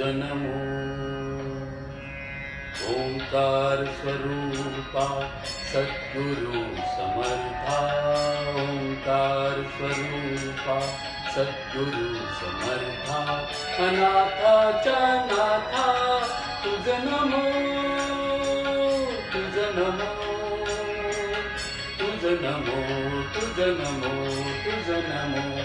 तुझ नमो ओंकार स्वरूपा सद्गुरु समर्था। ओंकार स्वरूपा सद्गुरु समर्था। अनाथाच्या नाथा तुझ नमो तुझ नमो तुझ नमो तुझ नमो तुझ नमो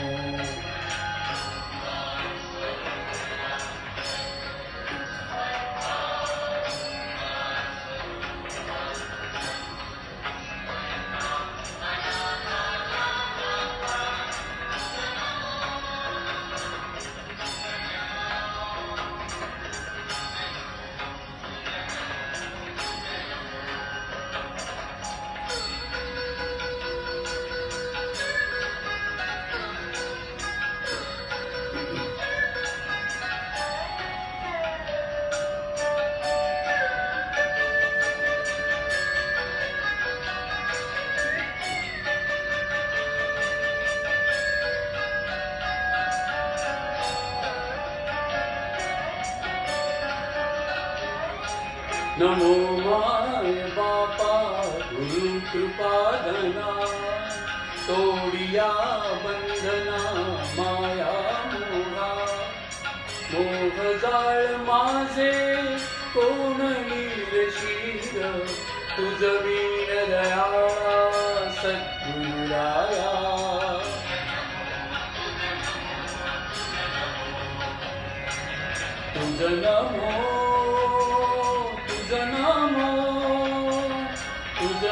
नमो माय बापा गुरु कृपाधना तोडिया बंधना माया मोहा। मोह जाळ माझे कोण शीर तुझ वीर दया सद्गुराया तुझ नमो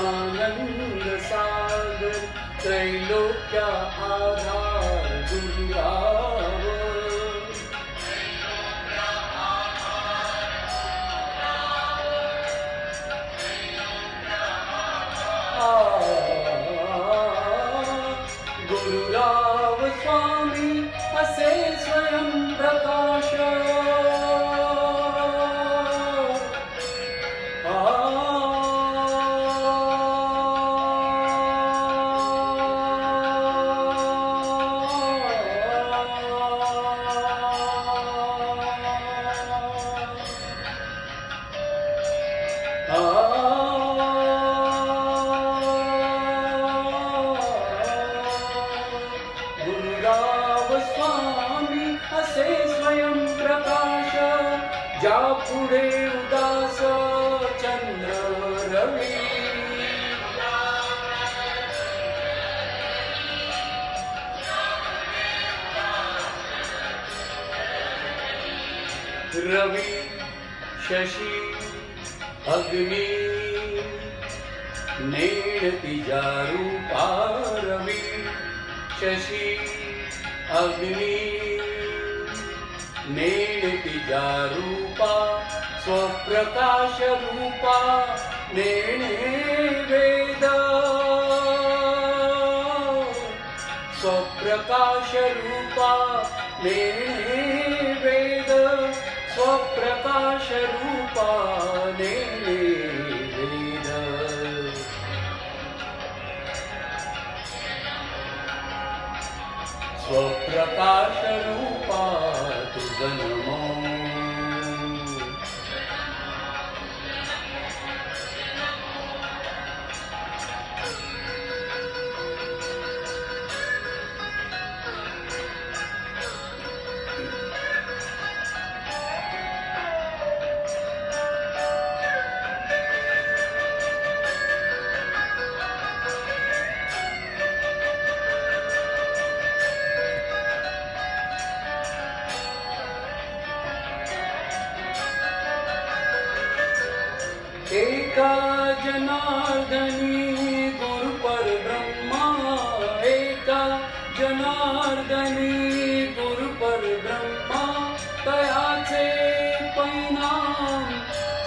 आनंद सागर त्रैलोक्या आधार गुरुराव ज्या पुढे उदास चंद्र रवी। रवी शशी अग्नि नेणती रूपा रवी शशी अग्नि। नेणतिजारूपा स्वप्रकाशरूपा नेणे वेद। स्वप्रकाशरूपा नेणे वेद। स्वप्रकाशरूपा done एका जनार्दनी गुरुपर ब्रह्मा, एका जनार्दनी गुरुपर ब्रह्मा तयाचे परिणाम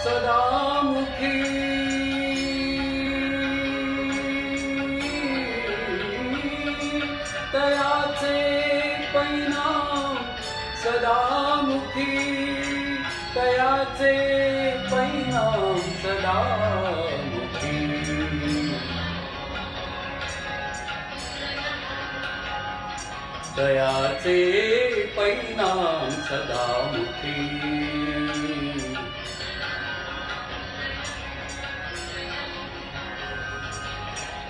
सदा मुखी तयाचे परिणाम सदा मुखी तयाचे तयाचे परिणाम सदामुखी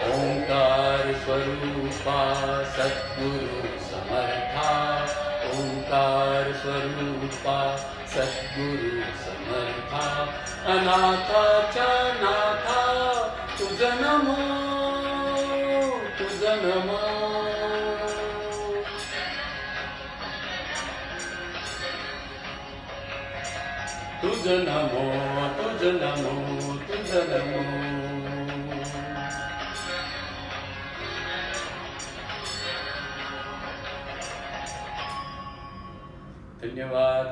ओंकार स्वरूपा सद्गुरु समर्था। ओंकार स्वरूपा सद्गुरु समर्था। अनाथाच्या नाथा तुझ तुझ नमो तुझ नमो तुझ नमो धन्यवाद